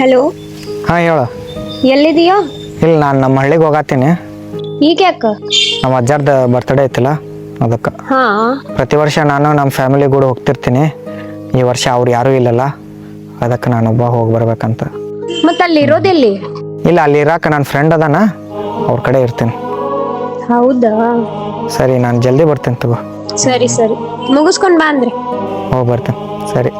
Hello ಹಾಂ ಹೇಳು. ಎಲ್ಲಿದೀಯೋ ಇಲ್ಲ ನಾನು ನಮ್ಮ ಹಳ್ಳಿಗೆ ಹೋಗತ್ತೀನಿ ಈಗ ಯಾಕ? ನಮ್ಮ ಅಜ್ಜಾರ್ದ ಬರ್ತಡೇ ಐತಿಲ್ಲ ಅದಕ್ಕೆ. ಹಾ. ಪ್ರತಿ ವರ್ಷ ನಾನು ನಮ್ಮ ಫ್ಯಾಮಿಲಿ ಕೂಡ ಹೋಗ್ತಿರ್ತೀನಿ. ಈ ವರ್ಷ ಅವ್ರು ಯಾರೂ ಇಲ್ಲಲ್ಲ ಅದಕ್ಕೆ ಒಬ್ಬ ಹೋಗಿ ಬರ್ಬೇಕಂತ. ಮತ್ತೆ ಅಲ್ಲಿ ಇರೋದೆಲ್ಲಿ ಇಲ್ಲ ಅಲ್ಲಿ ಇರಾಕ ನನ್ನ ಫ್ರೆಂಡ್ ಅದಾನ ಅವ್ರ ಕಡೆ ಇರ್ತೀನಿ. ಹೌದಾ? ಸರಿ ನಾನು ಜಲ್ದಿ ಬರ್ತೇನೆ ತಗೋ. ಸರಿ ಸರಿ. ಮುಗಿಸ್ಕೊಂಡು ಬಾ ಅಂದ್ರೆ. ಹೋಗಿ ಬರ್ತೇನೆ. ಸರಿ.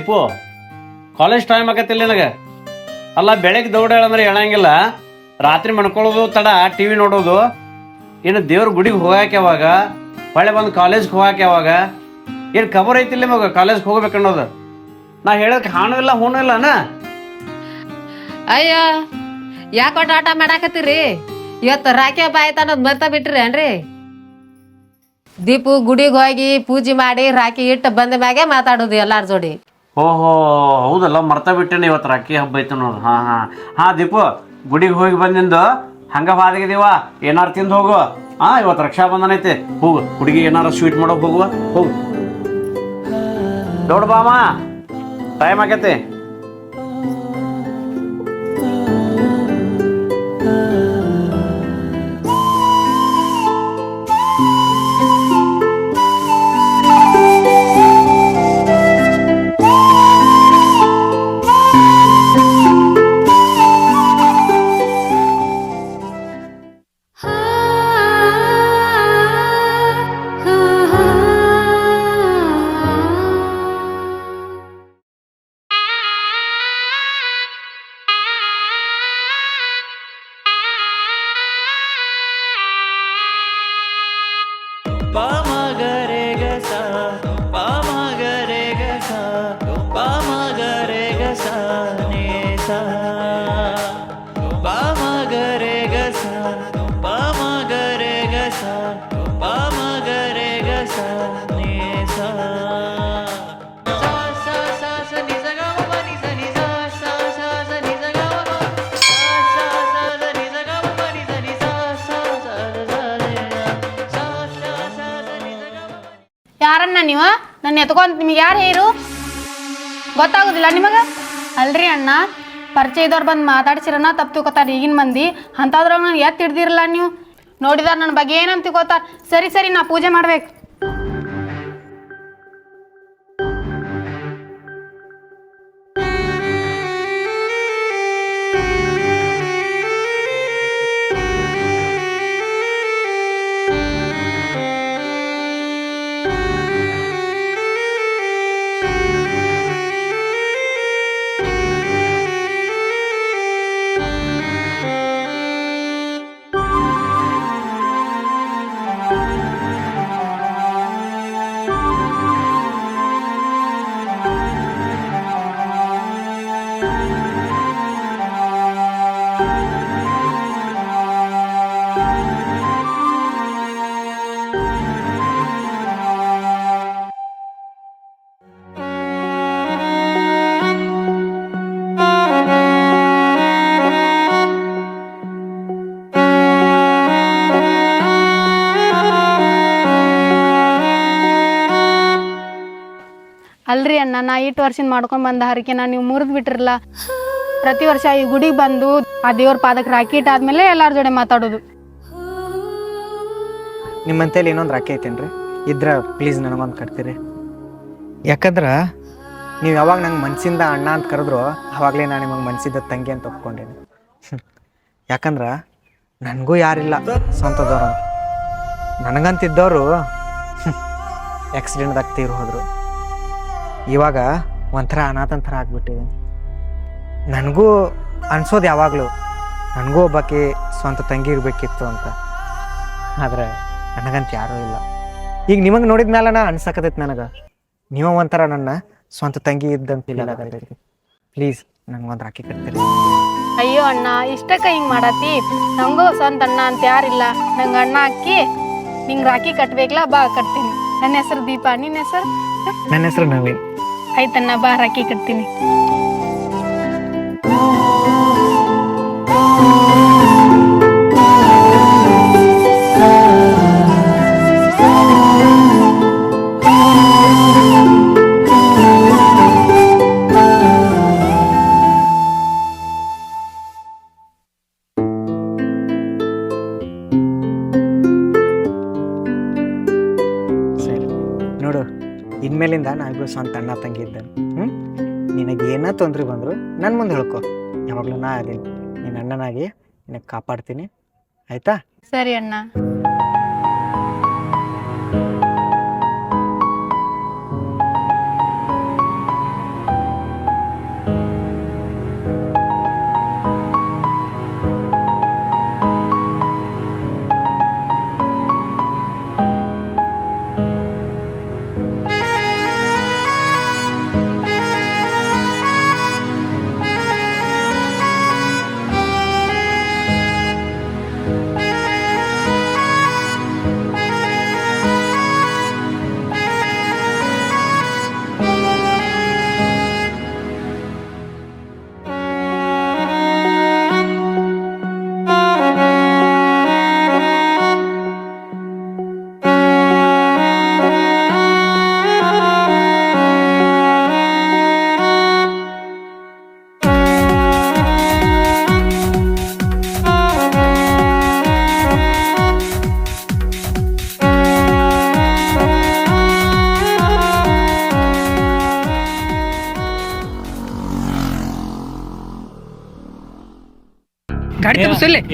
ದೀಪು ಕಾಲೇಜ್ ಟೈಮ್ ಆಗತ್ತಿಲ್ಲ ನನಗೆ? ಅಲ್ಲ, ಬೆಳಗ್ಗೆ ದೌಡ ಅಂದ್ರೆ ಹೇಳಂಗಿಲ್ಲ ರಾತ್ರಿ ಮಣ್ಕೊಳ್ಳೋದು ತಡ ಟಿ ವಿ ನೋಡೋದು. ಇನ್ನು ದೇವ್ರ ಗುಡಿಗೆ ಹೋಗಕ್ಕೆ ಯಾವಾಗ? ಹೊಳೆ ಬಂದು ಕಾಲೇಜ್ಗೆ ಹೋಗಕ್ಕೆ ಯಾವಾಗ? ಏನು ಖಬರ್ ಐತಿಲ್ಲ ಮಗ ಕಾಲೇಜ್ಗೆ ಹೋಗ್ಬೇಕನ್ನೋದು ನಾ ಹೇಳೋಕೆ ಹಾನು ಇಲ್ಲ ಹೂನು ಇಲ್ಲ ಅಯ್ಯೋ, ಯಾಕೆ ಒಟ್ಟು ಆಟ ಮಾಡಾಕತ್ತೀರಿ? ಇವತ್ತು ರಾಖಿ ಹಬ್ಬ ಆಯ್ತು ಅನ್ನೋದು ಮರ್ತಾ ಬಿಟ್ರಿ ಏನ್ರಿ? ದೀಪು ಗುಡಿಗೆ ಹೋಗಿ ಪೂಜೆ ಮಾಡಿ ರಾಖಿ ಇಟ್ಟು ಬಂದ ಮ್ಯಾಗೆ ಮಾತಾಡೋದು ಎಲ್ಲಾರ ಜೋಡಿ. ಓಹೋ, ಹೌದಲ್ಲ, ಮರ್ತಾ ಬಿಟ್ಟೇನೆ ಇವತ್ತು ರಾಖಿ ಹಬ್ಬ ಐತೆ ನೋಡು. ಹಾಂ ಹಾಂ. ಹಾಂ, ದೀಪು, ಗುಡಿಗೆ ಹೋಗಿ ಬಂದಿಂದು ಹಂಗೆ ಬಾದಿಗಿದೀವ ಏನಾರು ತಿಂದು ಹೋಗು. ಹಾಂ, ಇವತ್ತು ರಕ್ಷಾ ಬಂಧನ ಐತೆ. ಹೋಗು, ಹುಡುಗಿ ಏನಾರು ಸ್ವೀಟ್ ಮಾಡೋಕೆ ಹೋಗುವ. ಹೋಗು. ನೋಡು ಬಾಮ, ಟೈಮ್ ಆಗೈತೆ. ನನ್ನ ಎತ್ಕೊಂತ ನಿಮಗೆ ಯಾರು ಹೇರು? ಗೊತ್ತಾಗೋದಿಲ್ಲ ನಿಮಗೆ? ಅಲ್ರಿ ಅಣ್ಣ, ಪರಿಚಯದವ್ರು ಬಂದು ಮಾತಾಡ್ಸಿರೋಣ ತಪ್ಪು ತಿಳ್ಕೊತಾರೆ ಈಗಿನ ಮಂದಿ. ಅಂಥದ್ರಾಗ ನಾನು ಎತ್ತು ಹಿಡ್ದಿರಲ್ಲ ನೀವು? ನೋಡಿದಾರ ನನ್ನ ಬಗ್ಗೆ ಏನಂತ ತಿಳ್ಕೊತಾರ. ಸರಿ ಸರಿ, ನಾ ಪೂಜೆ ಮಾಡ್ಬೇಕು. ಅಲ್ರಿ ಅಣ್ಣ, ನಾ ಇಟ್ಟು ವರ್ಷ ಮಾಡ್ಕೊಂಡ್ ಬಂದ ಹರಕೆನ ನೀವು ಮುರಿದ್ ಬಿಟ್ರಲ್ಲ. ಪ್ರತಿ ವರ್ಷ ಈ ಗುಡಿಗೆ ಬಂದು ಆ ದೇವ್ರ ಪಾದಕ್ಕೆ ರಾಕಿ ಇಟ್ಟಾದ್ಮೇಲೆ ಎಲ್ಲಾರ ಜೊತೆ ಮಾತಾಡೋದು. ನಿಮ್ಮಂತೇಲಿ ಇನ್ನೊಂದು ರಾಕಿ ಐತೇನ್ರಿ? ಇದ್ರ ಪ್ಲೀಸ್ ನನಗೊಂದು ಕಟ್ತೀರಿ. ಯಾಕಂದ್ರೆ ನೀವು ಯಾವಾಗ ನಂಗೆ ಮನ್ಸಿಂದ ಅಣ್ಣ ಅಂತ ಕರೆದ್ರು, ಅವಾಗಲೇ ನಾನು ನಿಮಗೆ ಮನ್ಸಿದ್ದ ತಂಗಿ ಅಂತ ಒಪ್ಕೊಂಡೇನೆ. ಯಾಕಂದ್ರೆ ನನಗೂ ಯಾರಿಲ್ಲ ಸ್ವಂತದವ್ರು ನನಗಂತಿದ್ದವರು ಆಕ್ಸಿಡೆಂಟ್ದಾಗ ತೀರು ಹೋದರು. ಇವಾಗ ಒಂಥರ ಅನಾಥಂಥರ ಥರ ಆಗ್ಬಿಟ್ಟಿದೆ. ನನಗೂ ಅನ್ಸೋದು ಯಾವಾಗಲೂ ನನಗೂ ಒಬ್ಬಾಕಿ ಸ್ವಂತ ತಂಗಿ ಇರಬೇಕಿತ್ತು ಅಂತ. ಆದರೆ ನನಗಂತ ಯಾರೂ ಇಲ್ಲ. ಈಗ ನಿಮಗೆ ನೋಡಿದ ಮೇಲೆ ಅನ್ಸಕತೈತಿ ನನಗೆ. ನೀವು ಒಂಥರ ನನ್ನ ಸ್ವಂತ ತಂಗಿ ಇದ್ದಂತ ಫೀಲ್ ಪ್ಲೀಸ್ ನನಗೊಂದು ರಾಖಿ ಕಟ್ತೀರಿ. ಅಯ್ಯೋ ಅಣ್ಣ ಇಷ್ಟಕ್ಕ ಹಿಂಗೆ ಮಾಡತ್ತಿ ನಂಗೂ ಸ್ವಂತ ಅಣ್ಣ ಅಂತ ಯಾರಿಲ್ಲ. ನಂಗೆ ಅಣ್ಣ ಹಾಕಿ ನಿಂಗೆ ರಾಖಿ ಕಟ್ಬೇಕಲ್ಲ ಬಾ ಕಟ್ತೀನಿ. ನನ್ನ ಹೆಸರು ದೀಪಾ. ನಿನ್ನ ಹೆಸರು? ನನ್ನ ಹೆಸರು ನವೀನ್. ಆಯ್ತಣ್ಣ ಬಾರ್ ಹಾಕಿ ಕಟ್ತೀನಿ. ನಾವಿಬ್ರು ಸ್ವಂತ ಅಣ್ಣ ತಂಗಿ ಇದ್ದಾನೆ ಹ್ಞೂ ನಿನಗೆ ಏನ ತೊಂದರೆ ಬಂದ್ರು ನನ್ನ ಮುಂದೆ ಹೇಳ್ಕೊ. ಯಾವಾಗಲೂ ನಾ ಅದೀನಿ ನಿನ್ನ ಅಣ್ಣನಾಗಿ ನಿನಗೆ ಕಾಪಾಡ್ತೀನಿ. ಆಯ್ತಾ? ಸರಿ ಅಣ್ಣ.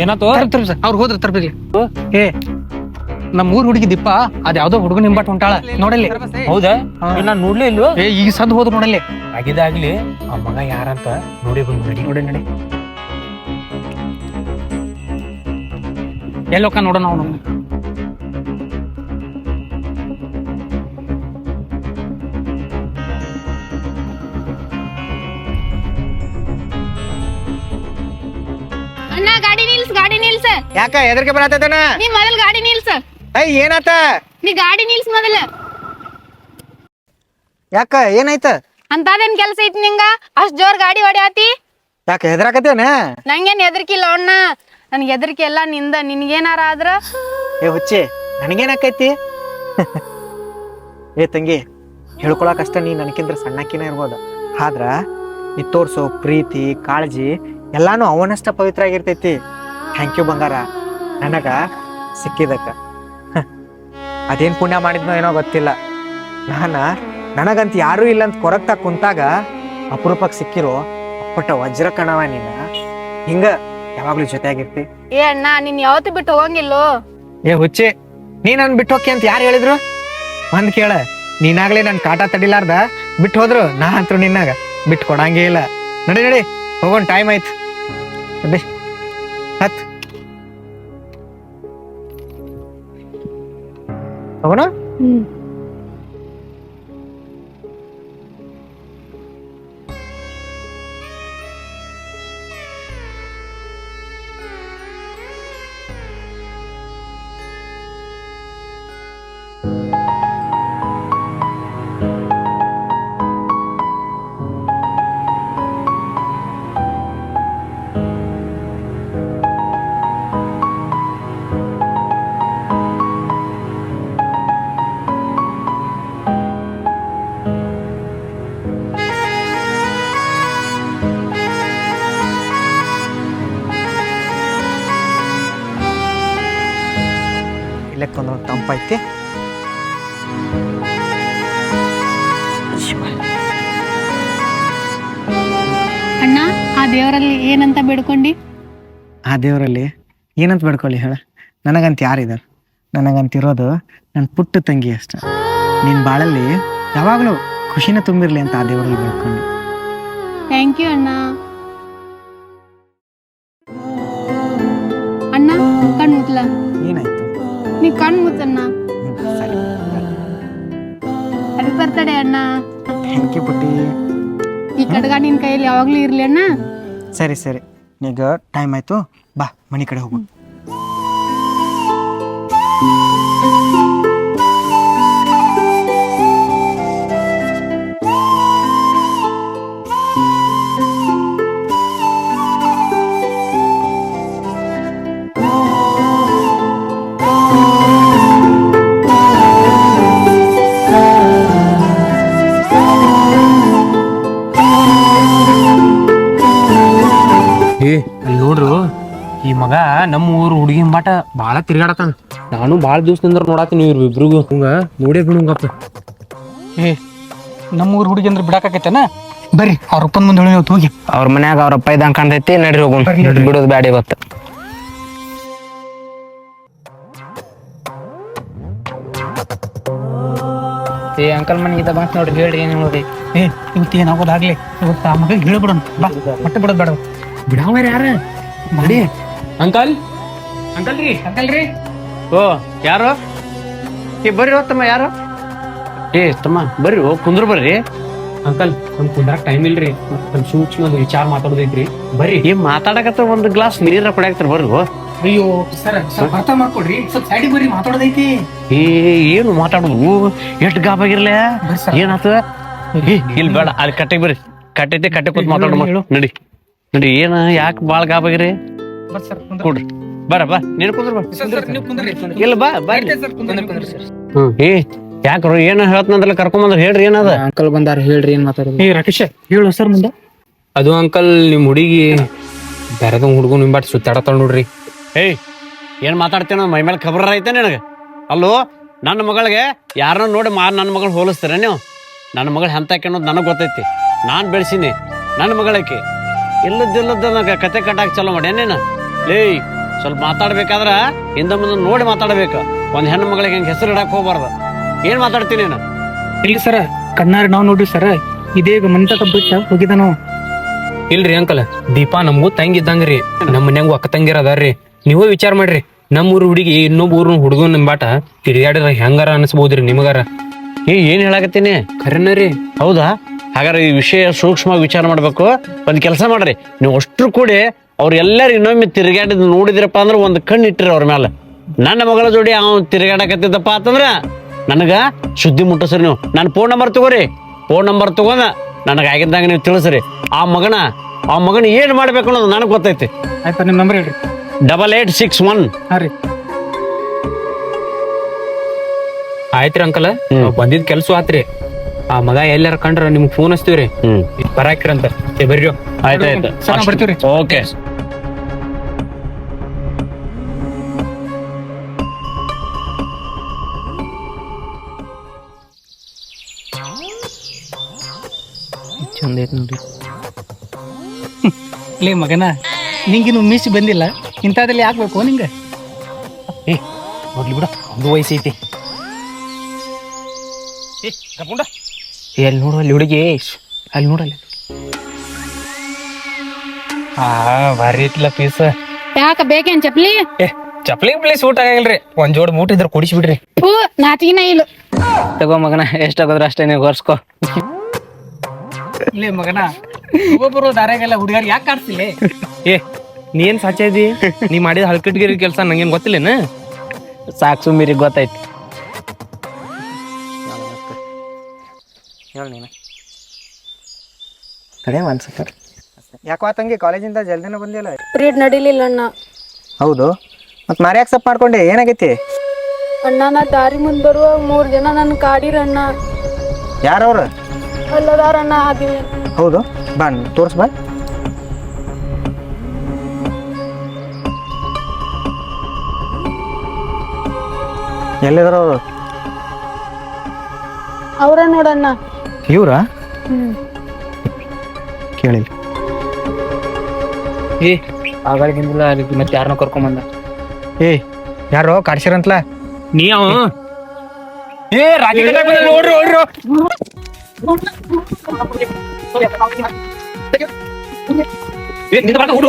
ಏನಾತು ಅವ್ರು ಹೋದ್ರ ತರ್ಬಿರ್ಲಿ ಏ ನಮ್ಮ ಊರ್ ಹುಡುಗಿ ದಿಪ್ಪ ಅದ್ ಯಾವ್ದೋ ಹುಡುಗ ನಿಂಬಟ್ ಹೊಂಟಾಳ ನೋಡಲ್ಲಿ. ಹೌದಾ? ನಾನು ನೋಡ್ಲೇ ಇಲ್ವೋ? ಏ ಈಗ ಸದ್ ಹೋದ್ ನೋಡಲ್ಲಿ. ಆಗಿದಾಗ್ಲಿ ಆ ಮಗ ಯಾರಂತ ನೋಡಿ ಬಂದ್ ನೋಡಿ. ನೋಡಿ ನೋಡಿ. ಎಲ್ಲೋಕ ನೋಡೋಣ ಅವನು. ನಿಲ್ಸ್ ಗಾಡಿ ನಿಲ್ಸ. ಯಾಕ ಎದರ್ಕೆ ಬರತ್ತದನ ನೀ ಮೊದಲ್ ಗಾಡಿ ನಿಲ್ಸ. ಏಯ್ ಏನಾತ? ನೀ ಗಾಡಿ ನಿಲ್ಸ ಮೊದಲ. ಯಾಕ ಏನಾಯ್ತ? ಅಂತದೇನ್ ಕೆಲ್ಸ ಐತಿ ನಿಂಗ? ಅಷ್ಟ್ ಜೋರ್ ಗಾಡಿ ಹೊಡ್ಯಾತಿ? ಯಾಕ ಹೆದರಾಕತ್ತೇನ? ನಂಗೇನ್ ಹೆದರ್ಕಿಲ್ಲ ಅಣ್ಣ. ನನ್ಗೆ ಹೆದರ್ಕಿ ಎಲ್ಲ ನಿಂದ ನಿನ್ಗೇನಾರ ಆದ್ರ? ಏ ಹುಚ್ಚಿ ನನಗೇನಾಕೈತಿ ಏ ತಂಗಿ ಹೇಳ್ಕೊಳಕಷ್ಟ ನೀ ನನಗಿಂತ ಸಣ್ಣಕಿನ ಇರ್ಬೋದು. ಆದ್ರ ನೀ ತೋರ್ಸೋ ಪ್ರೀತಿ ಕಾಳಜಿ ಎಲ್ಲಾನು ಅವನಷ್ಟ ಪವಿತ್ರ ಆಗಿರ್ತೈತಿ. ಥ್ಯಾಂಕ್ ಯು ಬಂಗಾರ ನನಗ ಸಿಕ್ಕಿದಕ್ಕ. ಅದೇನ್ ಪುಣ್ಯ ಮಾಡಿದ್ನೋ ಏನೋ ಗೊತ್ತಿಲ್ಲ. ನಾನ ನನಗಂತ ಯಾರೂ ಇಲ್ಲ ಅಂತ ಕೊರಗ್ತಾ ಕುಂತಾಗ ಅಪರೂಪಕ್ಕೆ ಸಿಕ್ಕಿರೋ ಅಪ್ಪಟ ವಜ್ರ ಕಣವ ನಿನ್ನ ಹಿಂಗ ಯಾವಾಗ್ಲೂ ಜೊತೆಯಾಗಿರ್ತಿ. ಏ ಅಣ್ಣ ನೀನ್ ಯಾವತ್ತು ಬಿಟ್ಟು ಹೋಗಂಗಿಲ್ಲೋ? ಏ ಹುಚ್ಚಿ ನೀ ನನ್ ಬಿಟ್ಟು ಹೋಗಿ ಅಂತ ಯಾರು ಹೇಳಿದ್ರು? ಒಂದ್ ಕೇಳ ನೀನಾಗ್ಲೇ ನನ್ ಕಾಟ ತಡಿಲಾರ್ದ? ಬಿಟ್ಟು ಹೋದ್ರು ನಾ ಅಂತೂ ನಿನ್ನಾಗ ಬಿಟ್ಟು ಕೊಡಂಗೇ ಇಲ್ಲ. ನಡಿ ನಡಿ ಹೋಗೋಣ ಟೈಮ್ ಆಯ್ತು. ನಡಿ. ¿Cómo no? Mm. ಸ್ವಲ್ಪ ನೋಡಿ ಅಣ್ಣ ಆ ದೇವರಲ್ಲಿ ಏನಂತ ಬೇಡ್ಕೊಂಡಿ? ಆ ದೇವರಲ್ಲಿ ಏನಂತ ಬೇಡ್ಕೊಳ್ಳಿ ಹೇಳ. ನನಗಂತ ಯಾರಿದ್ದಾರೆ ನನಗಂತಿರೋದು ನನ್ನ ಪುಟ್ಟ ತಂಗಿ ಅಷ್ಟ. ನಿನ್ ಬಾಳಲ್ಲಿ ಯಾವಾಗಲೂ ಖುಷಿನ ತುಂಬಿರ್ಲಿ ಅಂತ ಆ ದೇವರಲ್ಲಿ ಬೇಡ್ಕೊಂಡು. ಥ್ಯಾಂಕ್ ಯು ಅಣ್ಣ. ಅಣ್ಣ ನೀ ಕಣ್ ಮುತ್ತಣ್ಣ ಬರ್ತಡೆ ಅಣ್ಣ. ಥ್ಯಾಂಕ್ ಯು ಪುಟ್ಟಿ. ಈ ಕಡ್ಗ ನಿನ್ ಕೈಯಲ್ಲಿ ಯಾವಾಗ್ಲೂ ಇರ್ಲಿ ಅಣ್ಣ. ಸರಿ ಸರಿ. ಈಗ ಟೈಮ್ ಆಯ್ತು. ಬಾ ಮನೆ ಕಡೆ ಹೋಗು. ಬಾಟ ಭಾಳ ತಿರ್ಗಾಡತಾನ ನಾನು ಭಾಳ ದಿವ್ಸದಿಂದ ನೋಡಾತೀನಿ ಇವ್ರು ಇಬ್ರಿಗೂ. ಹಂಗ ನೋಡೇ ಬಿಡುಂಗಪ್ಪ ಏ ನಮ್ಮ ಊರ್ ಹುಡುಗಿ ಅಂದ್ರೆ ಬಿಡಾಕತ್ತೇನ ಬರ್ರಿ ಅವ್ರ ಅಪ್ಪನ ಮುಂದೆ ಹೇಳಿ ನೀವು ಹೋಗಿ ಅವ್ರ ಮನ್ಯಾಗ ಅವ್ರ ಅಪ್ಪ ಇದ್ದಂಗ ಕಾಣ್ತೈತಿ ನಡ್ರಿ ಹೋಗೋಣ. ಬಿಡೋದು ಬ್ಯಾಡ ಇವತ್ತು. ಏ ಅಂಕಲ್ ಮನೆಗೆ ಇದ್ದ ಬಂತ ನೋಡ್ರಿ ಹೇಳ್ರಿ ಏನ್ ನೋಡಿ ಏ ಇವತ್ತು ಏನಾಗೋದಾಗ್ಲಿ ಇವತ್ತು ಆ ಮಗ ಹೇಳ್ಬಿಡೋಣ. ಬಾ ಮತ್ತೆ ಬಿಡೋದು ಬೇಡ. ಬಿಡಾವ ಯಾರ ಮಾಡಿ ಅಂಕಲ್? ಅಂಕಲ್ ರೀ ಅಂಕಲ್ ರೀ ಓ ಯಾರು? ಏ ಬರ್ರಿ ಹೋ ತಮ್ಮ ಯಾರು? ಏ ತಮ್ಮ ಬರ್ರಿ ಓ ಕುಂದ್ರ ಬರ್ರಿ. ಅಂಕಲ್ ನಮ್ ಕುಂದ್ರಾಕ್ ಟೈಮ್ ಇಲ್ರಿ. ನಮ್ ಸೂಕ್ಷ್ಮ ಒಂದು ವಿಚಾರ ಮಾತಾಡೋದೈತ್ರಿ. ಬರ್ರಿ. ಏ ಮಾತಾಡಕತ್ತ ಒಂದ್ ಗ್ಲಾಸ್ ನೀರ ಕೊಡಾಕ್ತಾರ ಬರ್ರಿ ಓ ಅಯ್ಯೋ ಸರ್ ಸ್ವಲ್ಪ ಅರ್ಥ ಮಾಡ್ಕೊಡ್ರಿ. ಸ್ವಲ್ಪ ಸೈಡಿಗೆ ಬರ್ರಿ ಮಾತಾಡೋದೈತಿ. ಏ ಏನು ಮಾತಾಡುದು? ಎಷ್ಟು ಗಾಬಾಗಿರ್ಲ ಏನಾತ? ಏ ಇಲ್ಲಿ ಬೇಡ. ಅಲ್ಲಿ ಕಟ್ಟೆಗೆ ಬರ್ರಿ. ಕಟ್ಟೈತೆ ಕಟ್ಟೆ ಕೂತ್ ಮಾತಾಡೋಣ ಹೇಳು. ನಡಿ. ನಡಿ ಏನ ಯಾಕೆ ಭಾಳ ಗಾಬಾಗಿರಿ. ಕೊಡ್ರಿ. ಬರ ಬಾ ನೀನು ಕುಂದ್ರ ಬಾ. ಸರ್, ಸರ್, ಕುಂದ್ರಿ. ಇಲ್ಲ ಬಾ ಬಾ ಏ ಯಾಕ್ರು ಏನ ಹೇಳ್ತಂದ್ರಲ್ಲ ಕರ್ಕೊಂಬಂದ್ರ ಹೇಳ್ರಿ ಏನದ? ಅಂಕಲ್ ಬಂದಾರ ಹೇಳ್ರಿ ಏನ್ ಮಾತಾಡೋದು. ಏ ರಾಕೇಶ ಹೇಳು ಸರ್ ಮುಂದೆ. ಅದು ಅಂಕಲ್ ನಿಮ್ ಹುಡುಗಿ ಬೇರೆದ ಹುಡುಗ ನಿಮ್ ಬಾಟ್ ಸುತ್ತಾಡತಾಳ ನೋಡ್ರಿ. ಏಯ್ ಏನ್ ಮಾತಾಡ್ತೇನ ಮೈ ಮೇಲೆ ಖಬರ ಐತೆ ನಿನಗೆ? ಅಲ್ಲೋ ನನ್ನ ಮಗಳಿಗೆ ಯಾರನ್ನ ನೋಡಿ ಮಾ ನನ್ನ ಮಗಳು ಹೋಲಿಸ್ತೀರ ನೀವು? ನನ್ನ ಮಗಳು ಹೆಂತಾಕೆ ಅನ್ನೋದು ನನಗೆ ಗೊತ್ತೈತಿ. ನಾನು ಬೆಳೆಸೀನಿ. ನನ್ನ ಮಗಳಕ್ಕೆ ಇಲ್ಲದಿಲ್ಲದ ನನಗೆ ಕತೆ ಕಟ್ಟಾಕ ಚಲೋ ಮಾಡಿ ಏನೇನು ಲೇಯ್ ಸ್ವಲ್ಪ ಮಾತಾಡ್ಬೇಕಾದ್ರ ಹಿಂದ ಮುಂದೆ ನೋಡಿ ಮಾತಾಡ್ಬೇಕು. ಒಂದ್ ಹೆಣ್ಣು ಮಗಳಿಗೆ ಹೆಂಗೆ ಹೆಸರು ಇಡಕ್ ಹೋಗ್ಬಾರ್ದು. ಏನು ಮಾತಾಡ್ತೀನಿ ನಾನು? ಇಲ್ಲಿ ಸರ ಕಣ್ಣಾರಿ ನಾವು ನೋಡ್ರಿ ಸರ. ಇದೇ ಮನೆ ತಕ ಬಿಟ್ಟ ಹೋಗಿದ ನಾವು ಇಲ್ರಿ ಅಂಕಲ್ ದೀಪಾ ನಮಗೂ ತಂಗಿ ಇದ್ದಂಗ್ರಿ. ನಮ್ಮ ಮನ್ಯಾಗೂ ಅಕ್ಕ ತಂಗಿರ ಅದಾರ್ರಿ ನೀವೇ ವಿಚಾರ ಮಾಡ್ರಿ. ನಮ್ಮ ಊರು ಹುಡುಗಿ ಇನ್ನೊಬ್ಬ ಊರ್ ಹುಡುಗನ್ ನಿಮ್ ಬಾಟ ತಿರುಗಾಡಿರ ಹೆಂಗಾರ ಅನ್ಸ್ಬೋದ್ರಿ ನಿಮಗಾರ. ಏ ಏನ್ ಹೇಳಾಕತ್ತೀನಿ? ಖರೇನ ರೀ? ಹೌದಾ? ಹಾಗಾದ್ರೆ ಈ ವಿಷಯ ಸೂಕ್ಷ್ಮವಾಗಿ ವಿಚಾರ ಮಾಡಬೇಕು. ಒಂದು ಕೆಲಸ ಮಾಡ್ರಿ. ನೀವು ಅಷ್ಟ್ರು ಕೂಡಿ ಅವ್ರು ಎಲ್ಲರೂ ಇನ್ನೊಮ್ಮೆ ತಿರುಗಾಡಿದ್ ನೋಡಿದ್ರಪ್ಪ ಅಂದ್ರೆ ಒಂದು ಕಣ್ಣು ಇಟ್ಟಿರಿ ಅವ್ರ ಮೇಲೆ ನನ್ನ ಮಗಳ ಜೋಡಿ ಅವ್ನು ತಿರುಗಾಡಕತ್ತಿದ್ದಪ್ಪ ಅಂತಂದ್ರೆ ನನಗ ಸುದ್ದಿ ಮುಟ್ಟಸ್ರಿ ನೀವು. ನನ್ನ ಫೋನ್ ನಂಬರ್ ತಗೋರಿ. ಫೋನ್ ನಂಬರ್ ತಗೊಂಡ ನನಗೆ ಆಗಿದ್ದಂಗ ನೀವು ತಿಳಿಸ್ರಿ. ಆ ಮಗನ ಆ ಮಗನ ಏನು ಮಾಡ್ಬೇಕು ಅನ್ನೋದು ನನಗೆ ಗೊತ್ತೈತಿ. ಆಯ್ತು ನಿಮ್ಮ ನಂಬರ್ ಹೇಳ್ರಿ. Double eight six one. ಹಾಂ ರೀ. ಆಯ್ತ್ರಿ ಅಂಕಲ್. ಬಂದಿದ್ ಕೆಲ್ಸ ಆತ್ರಿ. ಆ ಮಗ ಎಲ್ಲಾರ ಕಂಡ್ರ ನಿಮ್ಗೆ ಫೋನ್ ಹಚ್ತೀವ್ರಿ. ಹ್ಮ್. ಅಂತ. ಏ ಬರ್ರಿ ಆಯ್ತಾಯ್ತು ಸರ್, ನಾವ್ ಬರ್ತೀವ್ರಿ. ಓಕೆ ಚಂದ ಐತೆ ನೋಡ್ರಿ ಲೇ ಮಗನ ನಿಂಗಿನ್ನು ಮೀಸಿ ಬಂದಿಲ್ಲ. ಇಂಥದ್ರಲ್ಲಿ ಆಗ್ಬೇಕು ನಿಂಗೆ? ನೋಡ್ಲಿ ಬಿಡ ಒಂದು ವಯಸ್ಸೈತಿ. ಏ ಅಲ್ಲಿ ನೋಡು ಅಲ್ಲಿ ಹುಡುಗಿ. ಅಲ್ಲಿ ನೋಡಲ್ಲಿ ಆ ಭಾರಿ ಐತಿಲ್ಲ ಪೀಸ್ ಯಾಕ ಬೇಕೇನ್ ಚಪ್ಲಿ ಏ ಚಪ್ಲಿ ಊಟ ಆಗಿಲ್ರಿ ಒಂದ್ ಜೋಡ್ ಮೂಟ ಇದ್ರ ಕುಡಿಸ್ಬಿಡ್ರಿ. ಹೂ ನಾಚಿಗಿನ ಇಲ್ಲ ತಗೋ ಮಗನ ಎಷ್ಟಾಗೋದ್ರ ಅಷ್ಟೇ ನೀವು ಹೊರ್ಸ್ಕೋ ಲೇ ಮಗನ. ಒಬ್ಬೊಬ್ಬರು ದಾರ್ಯಾಗೆಲ್ಲ ಹುಡುಗರು ಯಾಕೆ ಕಾಡ್ತಿಲ್ಲ ಏ ನೀನ್ ಸಾಚ ಇದಿ? ನೀ ಮಾಡಿದ ಹಲ್ಕಟ್ಗಿರಿ ಕೆಲಸ ನಂಗೇನ್ ಗೊತ್ತಿಲ್ಲೇನ? ಸಾಕ್ ಸುಮ್ಮಿರಿ ಗೊತ್ತಾಯ್ತು. ಹೇಳ ನೀನು. ಕಡೆ ಸೆಕೆಂಡ್ ಯಾಕೋ ತಂಗಿ ಕಾಲೇಜಿಂದ ಜಲ್ದಿನ ಬಂದಿಲ್ಲ? ಪೀರಿಯಡ್ ನಡಿಲಿಲ್ಲ ಅಣ್ಣ. ಹೌದು? ಮತ್ತೆ ಮಾರಿ ಸಪ್ ಮಾಡ್ಕೊಂಡೆ? ಏನಾಗೈತಿ? ಅಣ್ಣ ನಾ ದಾರಿ ಮುಂದೆ ಬರುವ ಮೂರು ಜನ ನನ್ನ ಕಾಡಿರಣ್ಣ ಯಾರವ್ರು? ಅಲ್ಲದಾರಣ್ಣ ಅದು ಹೌದು ಬಾ ತೋರ್ಸ್ ಬಾ. ಎಲ್ಲಿದಾರ ಅವರು? ಅವ್ರ ನೋಡಣ್ಣ. ಇವ್ರ? ಕೇಳಿ. ಏ ಆಗಳಿಂದಿಲ್ಲ ಅಲ್ಲಿ ಮತ್ತೆ ಯಾರನ್ನ ಕರ್ಕೊಂಬಂದ. ಏ ಯಾರೋ ಕಾಡ್ಸಿರಂತಲ ನೀ ಅವ? ಏ ರಾಜಿ ಕಟ್ಟಾಕ್ ನೋಡ್ರಿ ನೋಡ್ರಿ. ಏ, ನಿಂತ್ಕೊಂಡ್ ಬಾ, ಹುಡು,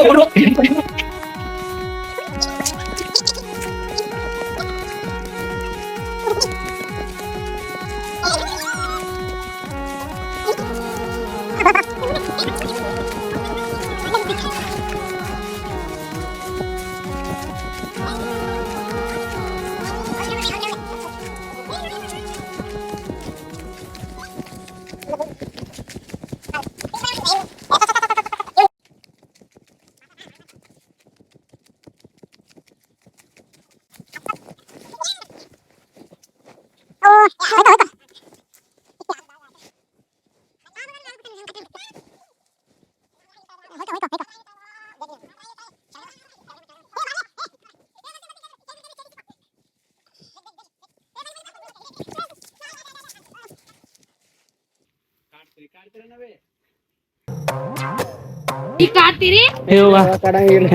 ಹುಡು. ಯವ್ವ.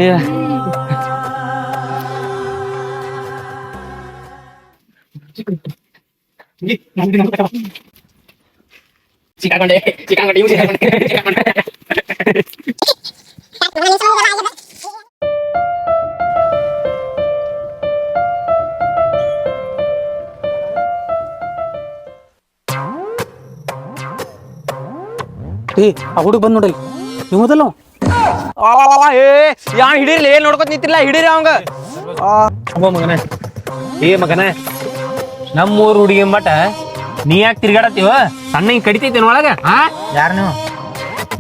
ಏ. ಸಿಕ್ಕಾಕೊಂಡೆ ಸಿಕ್ಕಾಕೊಂಡೆ ಇವ್ನು ಸಿಕ್ಕಾಕೊಂಡೆ ಸಿಕ್ಕಾಕೊಂಡೆ ಏ ಆ ಹುಡುಗ ಬಂದ್ ನೋಡಲಿ ನೀವು ಮೊದಲು ಏ ಯಾ ಹಿಡೀರ್ಲಿ ಏನ್ ನೋಡ್ಕೊತ ನಿಂತಿಲ್ಲ ಹಿಡೀರಿ ಅವಂಗ. ಅಬ್ಬ ಮಗನ. ಏ ಮಗನ ನಮ್ಮೂರ್ ಹುಡುಗಿ ಮಟ ನೀ ಯಾಕೆ ತಿರ್ಗಾಡತ್ತೀವ? ಸಣ್ಣ ಹಿಂಗ್ ಕಡಿತೈತಿ ಒಳಗ ಹಾ ಯಾರು ನೀವು?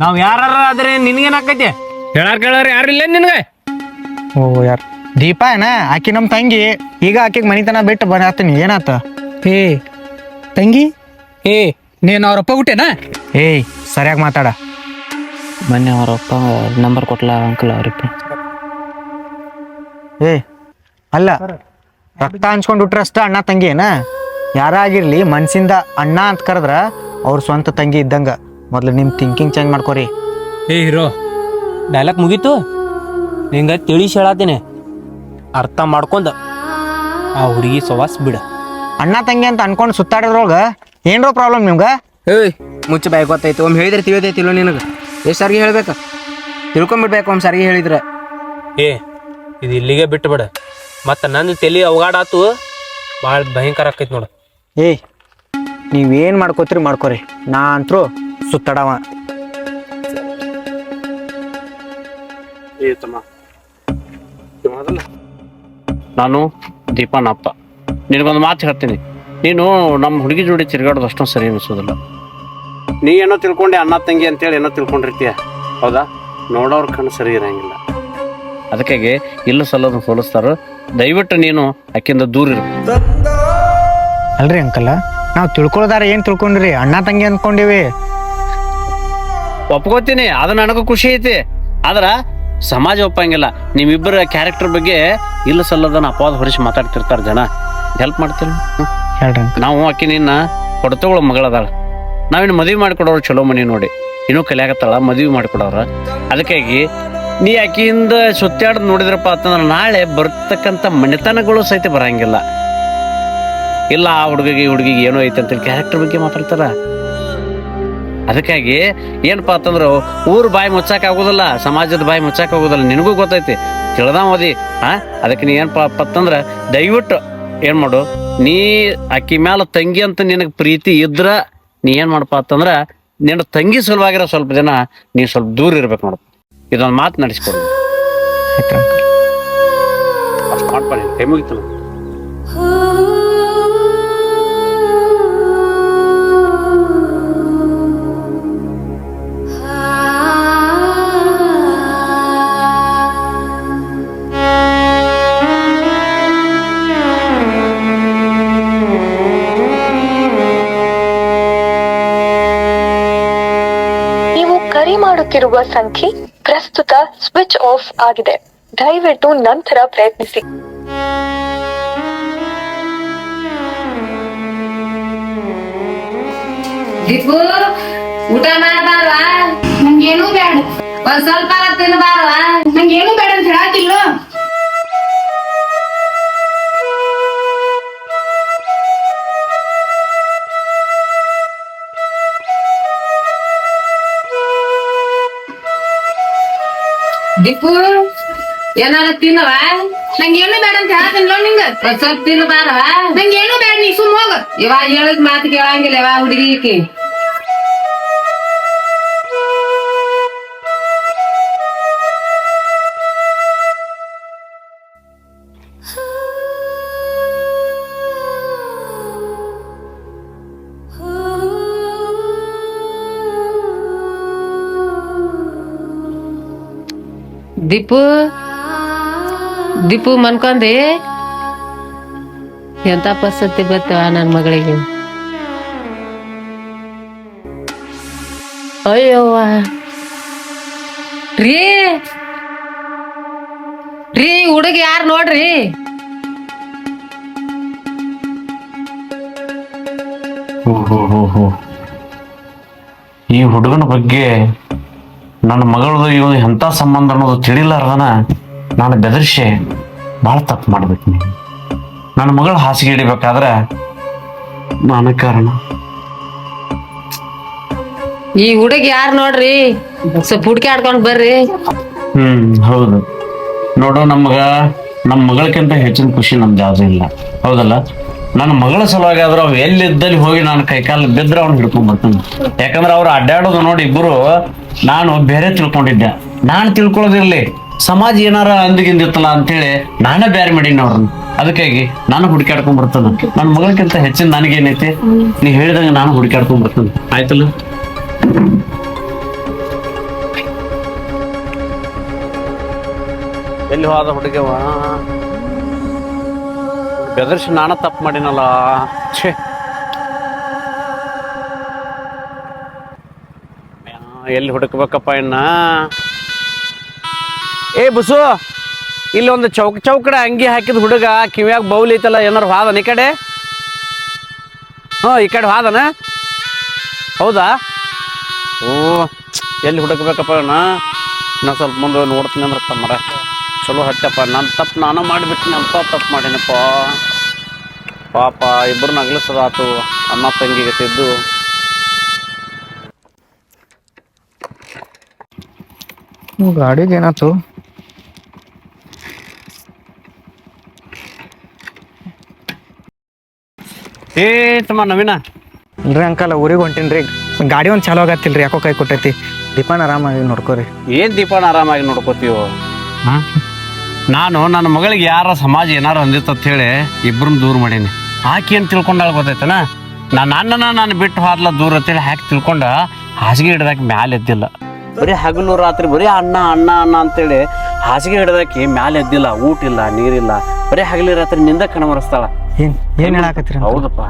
ನಾವ್ ಯಾರ ಆದ್ರೆ ನಿನ್ಗೇನ್ ಆಕೈತಿ? ಹೇಳಾರ್ ಕೇಳಾರ ಯಾರಿಲ್ಲ ನಿನಗೆ? ಓ ಯಾರ್? ದೀಪ ಏನ? ಆಕಿ ನಮ್ ತಂಗಿ. ಈಗ ಆಕಿಗೆ ಮನಿತನ ಬಿಟ್ಟು ಬರತ್ತೀನಿ ಏನಾತ? ಏ ತಂಗಿ? ಏ. ನೀನು ಅವ್ರಪ್ಪ ಹುಟ್ಟೇನಾ? ಏಯ್ ಸರಿಯಾಗಿ ಮಾತಾಡ. ಮೊನ್ನೆ ಅವರಪ್ಪ ನಂಬರ್ ಕೊಟ್ಲ ಅಂಕಲ್ ಅವ್ರಪ್ಪ ಏ ಅಲ್ಲ ರಕ್ತ ಹಂಚ್ಕೊಂಡು ಬಿಟ್ರೆ ಅಷ್ಟ ಅಣ್ಣ ತಂಗಿ ಏನ ಯಾರಾಗಿರ್ಲಿ ಮನ್ಸಿಂದ ಅಣ್ಣ ಅಂತ ಕರೆದ್ರ ಅವ್ರ ಸ್ವಂತ ತಂಗಿ ಇದ್ದಂಗ. ಮೊದ್ಲು ನಿಮ್ ಥಿಂಕಿಂಗ್ ಚೇಂಜ್ ಮಾಡ್ಕೋರಿ. ಏ ಹೀರೋ ಡೈಲಾಗ್ ಮುಗೀತು? ನಿಂಗ ತಿಳಿಸಿ ಹೇಳತ್ತೀನಿ ಅರ್ಥ ಮಾಡ್ಕೊಂಡ. ಆ ಹುಡುಗಿ ಸವಾಸ್ ಬಿಡ. ಅಣ್ಣ ತಂಗಿ ಅಂತ ಅನ್ಕೊಂಡು ಸುತ್ತಾಡಿದ್ರೊಳಗ ಏನ್ರೋ ಪ್ರಾಬ್ಲಮ್ ನಿಮ್ಗ? ಏಯ್ ಮುಚ್ಚ ಬಾಯ್ ಗೊತ್ತಾಯ್ತು. ಒಮ್ಮೆ ಹೇಳಿದ್ರೆ ತಿಳಿಯೋದೈತಿಲ್ಲ ನಿನಗೆ. ಎಷ್ಟು ಸಾರಿಗೆ ಹೇಳ್ಬೇಕು. ತಿಳ್ಕೊಂಬಿಡ್ಬೇಕು ಒಮ್ಮೆ ಸಾರಿಗೆ ಹೇಳಿದ್ರೆ. ಏ ಇದು ಇಲ್ಲಿಗೆ ಬಿಟ್ಟು ಬಿಡ ಮತ್ತ ನಂದು ತಲೆ ಅವಗಾಡಾತು ಭಾಳ ಭಯಂಕರ ಆಕೈತಿ ನೋಡು. ಏ ನೀವೇನು ಮಾಡ್ಕೋತೀರಿ ಮಾಡ್ಕೋರಿ. ನಾ ಅಂತೂ ಸುತ್ತಡವ. ನಾನು ದೀಪನಪ್ಪ ನಿನಗೊಂದು ಮಾತು ಹೇಳ್ತೀನಿ. ನೀನು ನಮ್ಮ ಹುಡುಗಿ ಜೋಡಿ ತಿರುಗಾಡೋದು ಅಷ್ಟೊಂದು ಸರಿ ಅನಿಸೋದಿಲ್ಲ. ನೀ ಏನೋ ತಿಳ್ಕೊಂಡೆ ಅಣ್ಣ ತಂಗಿ ಅಂತೇಳಿ ಏನೋ ತಿಳ್ಕೊಂಡಿರ್ತೀಯ? ಹೌದಾ? ನೋಡೋರ್ ಕಣ್ಣು ಸರಿ ಇರಂಗಿಲ್ಲ. ಅದಕ್ಕಾಗಿ ಇಲ್ಲ ಸಲ್ಲೋದು ಹೋಲಿಸ್ತಾರ ದಯವಿಟ್ಟು ನೀನು ಆಕಿಂದ ದೂರ ಇರು. ಅಲ್ರಿ ಅಂಕಲ್ಲ ನಾವು ತಿಳ್ಕೊಳ್ದಾರ ಏನ್ ತಿಳ್ಕೊಂಡ್ರಿ? ಅಣ್ಣ ತಂಗಿ ಅನ್ಕೊಂಡಿವಿ. ಒಪ್ಕೋತೀನಿ ಅದು ನನಗೂ ಖುಷಿ ಐತಿ. ಆದ್ರ ಸಮಾಜ ಒಪ್ಪಂಗಿಲ್ಲ. ನಿಮ್ಮಿಬ್ಬರ ಕ್ಯಾರೆಕ್ಟರ್ ಬಗ್ಗೆ ಇಲ್ಲ ಸಲ್ಲದನ್ನ ಅಪವಾದ ಹೊರಿಸಿ ಮಾತಾಡ್ತಿರ್ತಾರ ಜನ. ಹೆಲ್ಪ್ ಮಾಡ್ತೀನಿ ಹೇಳ್ರಿ ನಾವು ಆಕಿ ನಿನ್ನ ಹೊಡೆತಗಳು ಮಗಳದಾಳ. ನಾವಿನ್ನು ಮದುವೆ ಮಾಡಿಕೊಡೋರು ಚಲೋ ಮನಿ ನೋಡಿ. ಇನ್ನೂ ಕಲಿಯಾಕತ್ತಾಳ, ಮದುವೆ ಮಾಡಿಕೊಡೋರ. ಅದಕ್ಕಾಗಿ ನೀ ಆಕೆಯಿಂದ ಸುತ್ತಾಡ್ ನೋಡಿದ್ರಪ್ಪ ಅಂತಂದ್ರೆ ನಾಳೆ ಬರ್ತಕ್ಕಂಥ ಮನೆತನಗಳು ಸಹಿತ ಬರಂಗಿಲ್ಲ. ಇಲ್ಲ, ಆ ಹುಡುಗಿಗೆ ಹುಡುಗಿಗೆ ಏನೋ ಐತೆ ಅಂತೇಳಿ ಕ್ಯಾರೆಕ್ಟರ್ ಬಗ್ಗೆ ಮಾತಾಡ್ತಾರ. ಅದಕ್ಕಾಗಿ ಏನಪ್ಪಾ ಅಂತಂದ್ರೆ, ಊರ್ ಬಾಯಿ ಮುಚ್ಚಾಕ ಆಗೋದಿಲ್ಲ, ಸಮಾಜದ ಬಾಯಿ ಮುಚ್ಚಾಕ ಆಗೋದಿಲ್ಲ, ನಿನಗೂ ಗೊತ್ತೈತಿ. ತಿಳ್ದ ಓದಿ ಹಾಂ ಅದಕ್ಕೆ ನೀ ಏನಪ್ಪಾ ಅಂತಂದ್ರೆ ದಯವಿಟ್ಟು ಏನು ಮಾಡು, ನೀ ಆಕಿ ಮ್ಯಾಲ ತಂಗಿ ಅಂತ ನಿನಗೆ ಪ್ರೀತಿ ಇದ್ರ ನೀ ಏನ್ ಮಾಡಪ್ಪ ಅಂತಂದ್ರ ನಿನ್ನ ತಂಗಿ ಸಲುವಾಗಿರೋ ಸ್ವಲ್ಪ ದಿನ ನೀ ಸ್ವಲ್ಪ ದೂರ ಇರ್ಬೇಕು ನೋಡಪ್ಪ ಇದೊಂದು ಮಾತು ನಡೆಸ್ಕೊಡು. ಆಯ್ತು. ಅಂಕಲ್ ಅಷ್ಟು ಮಾಡ್ಬಾರಿ ಕೈ ಮುಗಿತು. ಕರೆ ಮಾಡುತ್ತಿರುವ ಸಂಖ್ಯೆ ಪ್ರಸ್ತುತ ಸ್ವಿಚ್ ಆಫ್ ಆಗಿದೆ. ದಯವಿಟ್ಟು ನಂತರ ಪ್ರಯತ್ನಿಸಿ. ದೀಪು, ಊಟ ಮಾಡಬಾರ್ವಾ ನಂಗೇನು ಬೇಡ. ಒಂದ್ ಸ್ವಲ್ಪ ತಿನ್ಬಾರ್ವಾ ನಂಗೇನು ಬೇಡ ಅಂತ ಹೇಳತ್ತಿಲ್ಲ ದೀಪು ಏನಾರ ತಿನ್ನವ? ನಂಗೆ ಏನು ಬೇಡ ಅಂತ ಹೇಳತ್ತಿಲ್ಲ ನಿಂಗ. ಸ್ವಲ್ಪ ತಿನ್ನು ಬಾರವ? ನಂಗೆ ಏನು ಬೇಡ ನೀ ಸುಮ್ ಹೋಗ. ಇವಾಗ ಹೇಳಿದ್ ಮಾತು ಕೇಳಂಗಿಲ್ಲ ಯಾವ ಹುಡುಗಿಗೆ ದೀಪು ದೀಪು ಮನ್ಕೊಂಡಿ? ಎಂತ ಪಸತಿ ಬರ್ತವ ನನ್ನ ಮಗಳಿಗೆ? ಅಯ್ಯವ್ವ ರೀ ರೀ, ಹುಡುಗ ಯಾರು ನೋಡ್ರಿ? ಈ ಹುಡುಗನ ಬಗ್ಗೆ ನನ್ನ ಮಗಳದು ಇವನು ಎಂಥ ಸಂಬಂಧ ಅನ್ನೋದು ತಿಳಿಲಾರ್ದನ ನಾನು ಬೆದರಿಸಿ ಭಾಳ ತಪ್ಪು ಮಾಡ್ಬೇಕು ನೀನು. ನನ್ನ ಮಗಳು ಹಾಸಿಗೆ ಹಿಡಿಬೇಕಾದ್ರೆ ನಾನು ಕಾರಣ. ಈ ಹುಡುಗಿ ಯಾರು ನೋಡ್ರಿ? ಸ್ವಲ್ಪ ಆಡ್ಕೊಂಡು ಬರ್ರಿ. ಹ್ಮ್ ಹೌದು. ನೋಡು ನಮ್ಗ ನಮ್ಮ ಮಗಳಕ್ಕಿಂತ ಹೆಚ್ಚಿನ ಖುಷಿ ನಮ್ದು ಯಾವ್ದು ಇಲ್ಲ. ಹೌದಲ್ಲ? ನನ್ನ ಮಗಳ ಸಲುವಾಗಿ ಆದ್ರೆ ಅವ್ ಎಲ್ಲಿದ್ದಲ್ಲಿ ಹೋಗಿ ನಾನು ಕೈಕಾಲು ಬಿದ್ರೆ ಅವ್ನು ಹಿಡ್ಕೊಂಡ್ ಬರ್ತಾನೆ. ಯಾಕಂದ್ರೆ ಅವ್ರು ಅಡ್ಡಾಡೋದು ನೋಡಿ ಇಬ್ಬರು ನಾನು ಬೇರೆ ತಿಳ್ಕೊಂಡಿದ್ದೆ. ನಾನು ತಿಳ್ಕೊಳ್ಳೋದಿರ್ಲಿ. ಸಮಾಜ ಏನಾರ ಅಂದಿಗಿಂದಿತ್ತಲ್ಲ ಅಂತೇಳಿ ನಾನೇ ಬೇರೆ ಮಾಡೀನಿ ಅವ್ರನ್ನ ಅದಕ್ಕಾಗಿ ನಾನು ಹುಡುಕಾಡ್ಕೊಂಡ್ ನನ್ನ ಮಗಳಕ್ಕಿಂತ ಹೆಚ್ಚಿನ ನನಗೇನೈತಿ? ನೀ ಹೇಳಿದಂಗೆ ನಾನು ಹುಡುಕಾಡ್ಕೊಂಡ್ ಬರ್ತಾನೆ. ಆಯ್ತಲ್ಲ? ಎಲ್ಲಿ ಹೋದ ಹುಡುಗವ ಬೆದರ್ಸಿ ನಾನು ತಪ್ಪು ಮಾಡಿನಲ್ಲ. ಛೇ. ಎಲ್ಲಿ ಹುಡುಕ್ಬೇಕಪ್ಪ ಇನ್ನ? ಏ ಬಸು, ಇಲ್ಲಿ ಒಂದು ಚೌಕ ಚೌಕಡೆ ಅಂಗಿ ಹಾಕಿದ ಹುಡುಗ ಕಿವ್ಯಾಗ ಬೌಲ್ ಐತಲ್ಲ, ಏನಾರು ಹಾದನ ಈ ಕಡೆ? ಹ್ಞೂ ಈ ಕಡೆ ಹಾದನ? ಹೌದಾ? ಓ, ಎಲ್ಲಿ ಹುಡುಕ್ಬೇಕಪ್ಪ ಇನ್ನ? ಸ್ವಲ್ಪ ಮುಂದೆ ನೋಡ್ತೀನಿ ಅಂದ್ರಪ್ಪ ಮರ. ಚಲೋ ಹತ್ತಪ್ಪ ನನ್ನ ತಪ್ಪು ನಾನು ಮಾಡಿಬಿಟ್ಟಿನಿ ಅಂತ ತಪ್ಪು ಮಾಡಿನಪ್ಪ. ಪಾಪ ಇಬ್ಬರು ನಗಲಿಸದಾತು ಅಮ್ಮ ತಂಗಿಗೆ ತಿದ್ದು ಗಾಡಿಗೆ ಏನಾಯ್ತು? ಏ ತಮ್ಮ ನವೀನ. ಇಲ್ರಿ ಅಂಕಲ್ ಊರಿಗೆ ಹೊಂಟೀನ್ರಿ. ಗಾಡಿ ಒಂದು ಚಾಲೋ ಆಗತ್ತಿಲ್ರಿ ಯಾಕೋ ಕೈ ಕೊಟ್ಟೈತಿ. ದೀಪಾನ ಆರಾಮಾಗಿ ನೋಡ್ಕೋರಿ. ಏನ್ ದೀಪಾನ ಆರಾಮಾಗಿ ನೋಡ್ಕೋತೀವೋ ಹಾ? ನಾನು ನನ್ನ ಮಗಳಿಗೆ ಯಾರ ಸಮಾಜ ಏನಾರು ಅಂದಿತ್ತು ಅಂತ ಹೇಳಿ ಇಬ್ಬರನ್ನ ದೂರ ಮಾಡೀನಿ. ಆಕೆ ಏನು ತಿಳ್ಕೊಂಡಾಳ ಗೊತ್ತೈತನ? ನಾನು ಅಣ್ಣನ ನಾನು ಬಿಟ್ಟು ಹೋದ್ಲ ದೂರ ಅಂತೇಳಿ ಹಾಕಿ ತಿಳ್ಕೊಂಡ ಹಾಸಿಗೆ ಹಿಡ್ದಾಕಿ ಮ್ಯಾಲೆ ಎದ್ದಿಲ್ಲ. ಬರೀ ಹಗಲು ರಾತ್ರಿ ಬರೀ ಅಣ್ಣ ಅಣ್ಣ ಅಣ್ಣ ಅಂತೇಳಿ ಹಾಸಿಗೆ ಹಿಡ್ದಾಕಿ ಮ್ಯಾಲೆ ಎದ್ದಿಲ್ಲ ಊಟ ಇಲ್ಲ ನೀರಿಲ್ಲ ಬರೀ ಹಗಲಿ ರಾತ್ರಿ ನಿಂದ ಕಣಮರಸ್ತಾಳ ಏನ್ ಏನ್ ಹೇಳಾಕತ್ತೀರ ಹೌದಪ್ಪ.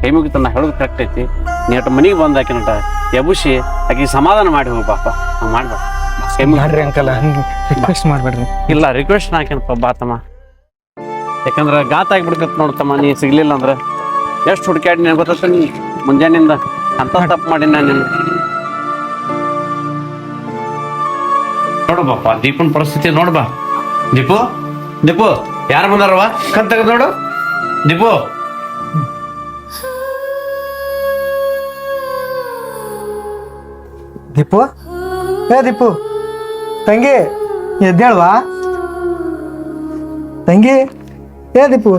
ಕೈ ಮುಗಿತ ನಾ ಹೇಳೋದು ಕರೆಕ್ಟ್ ಐತಿ. ನೀಟ ಮನಿಗೆ ಬಂದ ಆಕಿನಟ ಎಬುಸಿ ಆಕಿ ಸಮಾಧಾನ ಮಾಡಿ ಹೋಗ್ಬಾಪ ಹಂಗೆ ಮಾಡ್ರಿ ಅಂಕಲ್ ಹಂಗೆ ರಿಕ್ವೆಸ್ಟ್ ಮಾಡ್ಬೇಡ್ರಿ. ಇಲ್ಲ ರಿಕ್ವೆಸ್ಟ್ ಹಾಕ್ಯನಪ್ಪ ಬಾತಮ್ಮ ಯಾಕಂದ್ರೆ ಗಾತ ಆಗ್ಬಿಡ್ತೈತೆ ನೋಡ್ತಮ್ಮ ನೀ ಸಿಗ್ಲಿಲ್ಲ ಅಂದ್ರೆ. ಎಷ್ಟು ಹುಡುಕ್ಯಾಡಿ ನಿನಗೆ ಗೊತ್ತ ನೀ? ಮುಂಜಾನಿಂದ ಅಂತ ತಪ್ಪು ಮಾಡಿ ನಾನು ನಿನ್ನ ನೋಡಬಪ್ಪ ದೀಪನ್ ಪರಿಸ್ಥಿತಿ ನೋಡ್ಬಾ ದೀಪು ದೀಪು ಯಾರು ಬಂದಾರವ ಕಣ್ ತೆಗೆದು ನೋಡು. ದೀಪು. ದೀಪು? ಏ ದೀಪು ತಂಗಿ ಎದ್ದೇಳ್ವಾ? ತಂಗಿ ಏ ದೀಪು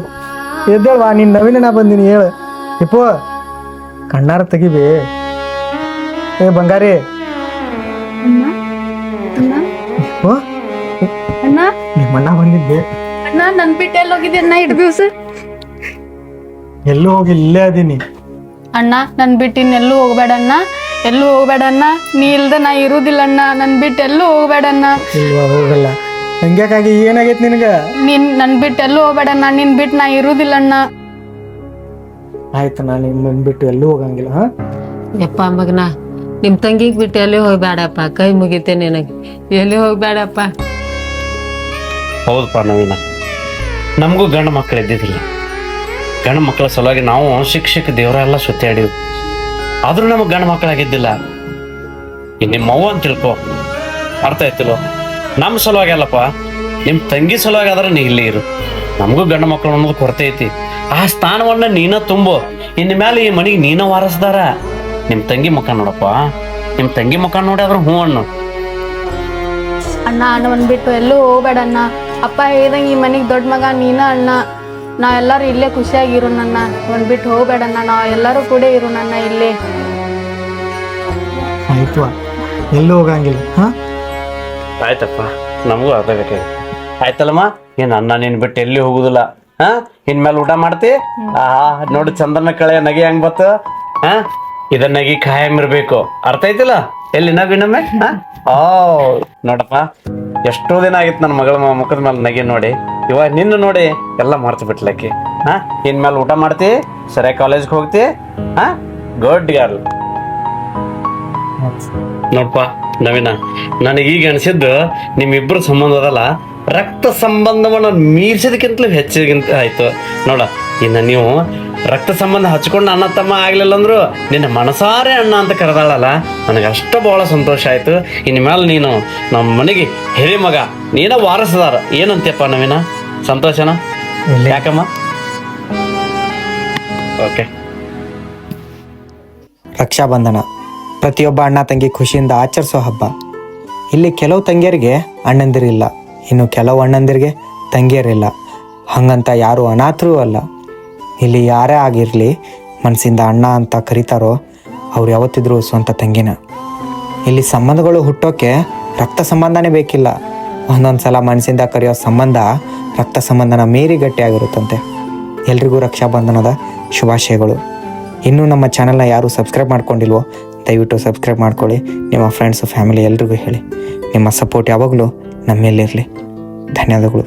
ಎದ್ದೇಳ್ವಾ? ನೀನ್ ನವೀನ ನಾ ಬಂದೀನಿ ಹೇಳು. ದೀಪು ಕಣ್ಣಾರ ತೆಗಿಬಿ. ಏ ಬಂಗಾರಿ. ನಿಮ್ಮಣ್ಣ ಬಂದಿದ್ದೆ. ಅಣ್ಣ ನನ್ ಬಿಟ್ಟು ಎಲ್ಲಿ ಹೋಗಿದ್ದೆ ಅಣ್ಣ ಇಡ್ ದಿವಸ. ಎಲ್ಲೂ ಹೋಗಿ ಇಲ್ಲೇ ಅದೀನಿ ಅಣ್ಣ ನನ್ ಬಿಟ್ಟು ಇನ್ನೆಲ್ಲೂ ಹೋಗ್ಬೇಡ ಅಣ್ಣ. ಎಲ್ಲೂ ಹೋಗ್ಬೇಡ ಅಣ್ಣ. ನೀ ಇಲ್ದ ನಾ ಇರುದಿಲ್ಲ ಅಣ್ಣ. ನನ್ ಬಿಟ್ಟು ಎಲ್ಲೂ ಹೋಗ್ಬೇಡ ಅಣ್ಣ. ಇಲ್ವಾ ಹೋಗಲ್ಲ. ಹಂಗ್ಯಾಕಾಗಿ ಏನಾಗೈತ್ ನಿನಗ? ನೀನ್ ನನ್ ಬಿಟ್ಟು ಎಲ್ಲೂ ಹೋಗ್ಬೇಡ ಅಣ್ಣ. ನಿನ್ ಬಿಟ್ಟು ನಾ ಇರುದಿಲ್ಲ ಅಣ್ಣ. ಆಯ್ತು ನಾನು ನಿಮ್ಮನ್ ಬಿಟ್ಟು ಎಲ್ಲೂ ಹೋಗಂಗಿಲ್ಲ ಹಾ? ಯಪ್ಪ ಮಗನ ನಿಮ್ ತಂಗಿಗ್ ಬಿಟ್ಟು ಎಲ್ಲಿ ಹೋಗ್ಬೇಡಪ್ಪ? ಕೈ ಮುಗಿತೆ ನಿನಗೆ. ಎಲ್ಲಿ ಹೋಗ್ಬೇಡಪ್ಪ? ಹೌದಪ್ಪ ನವೀನ. ನಮಗೂ ಗಂಡು ಮಕ್ಕಳು ಇದ್ದಿದ್ದಿಲ್ಲ. ಗಂಡು ಮಕ್ಕಳ ಸಲುವಾಗಿ ನಾವು ಶಿಕ್ಷಕ ದೇವರೆಲ್ಲ ಸುತ್ತಾಡಿವಿ ಆದರೂ ನಮಗೆ ಗಂಡು ಮಕ್ಕಳಾಗಿದ್ದಿಲ್ಲ. ಇನ್ನು ನಿಮ್ಮ ಅವ್ವ ಅಂತ ತಿಳ್ಕೊ. ಅರ್ಥ ಆಯ್ತಿಲ್ಲ? ನಮ್ಮ ಸಲುವಾಗಿ ಅಲ್ಲಪ್ಪ. ನಿಮ್ಮ ತಂಗಿ ಸಲುವಾಗಿ ಆದ್ರೆ ನೀ ಇಲ್ಲಿ ಇರು. ನಮಗೂ ಗಂಡು ಮಕ್ಕಳು ಅನ್ನೋದು ಕೊರತೆ ಐತಿ. ಆ ಸ್ಥಾನವನ್ನ ನೀನ ತುಂಬು. ಇನ್ನು ಮೇಲೆ ಈ ಮನೆಗೆ ನೀನ ವಾರಸ್ದಾರ. ನಿಮ್ಮ ತಂಗಿ ಮುಖ ನೋಡಪ್ಪ. ನಿಮ್ಮ ತಂಗಿ ಮುಖ ನೋಡಿ ಆದ್ರೆ ಹ್ಞೂ ಅಣ್ಣ ಅಣ್ಣ ಅಣ್ಣ ಬಿಟ್ಟು ಎಲ್ಲೂ ಹೋಗ್ಬೇಡ ಅಣ್ಣ. ಅಪ್ಪ ಹೇಳಿದಂಗೆ ಈ ಮನೆಗೆ ದೊಡ್ಡ ಮಗ ನೀನ ಅಣ್ಣ ನಾ ಎಲ್ಲರೂ ಇಲ್ಲೇ ಖುಷಿಯಾಗಿರು ನನ್ನ. ಒಂದ್ ಬಿಟ್ಟು ಹೋಗ್ಬೇಡಣ್ಣ ನಾವು ಎಲ್ಲರೂ ಕೂಡ ಇರು ನನ್ನ ಇಲ್ಲೇ. ಆಯ್ತು ಎಲ್ಲೂ ಹೋಗಂಗಿಲ್ಲ ಹಾ? ಆಯ್ತಪ್ಪ ನಮಗೂ ಅರ್ಥ ಬೇಕಾಗಿ ಆಯ್ತಲ್ಲಮ್ಮ ಏನ್ ಅನ್ನ ನೀನು ಬಿಟ್ಟು ಎಲ್ಲಿ ಹೋಗುದಿಲ್ಲ ಹಾ? ಇನ್ಮೇಲೆ ಊಟ ಮಾಡ್ತಿ? ಆ ನೋಡು ಚಂದನ ಕಳೆ ನಗೆ ಹೆಂಗ್ ಬತ್ತ ಹಾ? ಇದನ್ನ ನಗಿ ಖಾಯಂ ಇರ್ಬೇಕು. ಅರ್ಥ ಐತಿಲ್ಲ ಎಲ್ಲಿ ನಗಿನ ಹಾ? ಓ ನೋಡಪ್ಪ. ಎಷ್ಟೋ ದಿನ ಆಗಿತ್ತು ನನ್ನ ಮಗಳ ಮುಖದ ಮೇಲೆ ನಗೆ ನೋಡಿ. ಇವಾಗ ನಿನ್ನ ನೋಡಿ ಎಲ್ಲ ಮರ್ತು ಬಿಟ್ಲಕ್ಕಿ. ಹಾ ಇನ್ಮೇಲೆ ಊಟ ಮಾಡ್ತಿ, ಸರಿಯಾಗಿ ಕಾಲೇಜ್ಗೆ ಹೋಗ್ತಿ, ಹಾ? ಗುಡ್ ಗರ್ಲ್ ನೋಡಪ್ಪ ನವೀನ, ನನಗೆ ಈಗ ಅನಿಸಿದ್ದು ನಿಮ್ಮಿಬ್ಬರ ಸಂಬಂಧ ಅದಲ್ಲ, ರಕ್ತ ಸಂಬಂಧವನ್ನು ಮೀರಿಸಿದಕ್ಕಿಂತಲೂ ಹೆಚ್ಚಿಗಿಂತ ಆಯ್ತು. ನೋಡ, ಇನ್ನು ನೀವು ರಕ್ತ ಸಂಬಂಧ ಹಚ್ಕೊಂಡು ಅಣ್ಣ ತಮ್ಮ ಆಗ್ಲಿಲ್ಲ ಅಂದ್ರು ನಿನ್ನ ಮನಸಾರೆ ಅಣ್ಣ ಅಂತ ಕರೆದಾಳಲ್ಲ? ನನಗೆ ಅಷ್ಟು ಬಹಳ ಸಂತೋಷ ಆಯ್ತು. ಇನ್ನು ಮೇಲೆ ನೀನು ನಮ್ಮ ಮನೆಗೆ ಹಿರಿ ಮಗ ನೀನ ವಾರಸದಾರ. ಏನಂತೀಯಪ್ಪ ನವೀನ? ಸಂತೋಷನ? ಯಾಕಮ್ಮ? ಓಕೆ. ರಕ್ಷಾಬಂಧನ. ಪ್ರತಿಯೊಬ್ಬ ಅಣ್ಣ ತಂಗಿ ಖುಷಿಯಿಂದ ಆಚರಿಸೋ ಹಬ್ಬ. ಇಲ್ಲಿ ಕೆಲವು ತಂಗಿಯರಿಗೆ ಅಣ್ಣಂದಿರಿಲ್ಲ. ಇನ್ನು ಕೆಲವು ಅಣ್ಣಂದಿರಿಗೆ ತಂಗಿಯರಿಲ್ಲ. ಹಂಗಂತ ಯಾರು ಅನಾಥರೂ ಅಲ್ಲ. ಇಲ್ಲಿ ಯಾರೇ ಆಗಿರಲಿ ಮನಸ್ಸಿಂದ ಅಣ್ಣ ಅಂತ ಕರೀತಾರೋ, ಅವ್ರು ಯಾವತ್ತಿದ್ರೂ ಸ್ವಂತ ತಂಗಿನ. ಇಲ್ಲಿ ಸಂಬಂಧಗಳು ಹುಟ್ಟೋಕೆ ರಕ್ತ ಸಂಬಂಧನೇ ಬೇಕಿಲ್ಲ. ಒಂದೊಂದು ಸಲ ಮನಸ್ಸಿಂದ ಕರೆಯೋ ಸಂಬಂಧ ರಕ್ತ ಸಂಬಂಧನ ಮೀರಿ ಗಟ್ಟಿಯಾಗಿರುತ್ತಂತೆ. ಎಲ್ರಿಗೂ ರಕ್ಷಾಬಂಧನದ ಶುಭಾಶಯಗಳು. ಇನ್ನೂ ನಮ್ಮ ಚಾನಲ್ನ ಯಾರು ಸಬ್ಸ್ಕ್ರೈಬ್ ಮಾಡ್ಕೊಂಡಿಲ್ವೋ, ದಯವಿಟ್ಟು ಸಬ್ಸ್ಕ್ರೈಬ್ ಮಾಡ್ಕೊಳ್ಳಿ. ನಿಮ್ಮ ಫ್ರೆಂಡ್ಸು ಫ್ಯಾಮಿಲಿ ಎಲ್ರಿಗೂ ಹೇಳಿ. ನಿಮ್ಮ ಸಪೋರ್ಟ್ ಯಾವಾಗಲೂ ನಮ್ಮ ಮೇಲಿರಲಿ ಧನ್ಯವಾದಗಳು.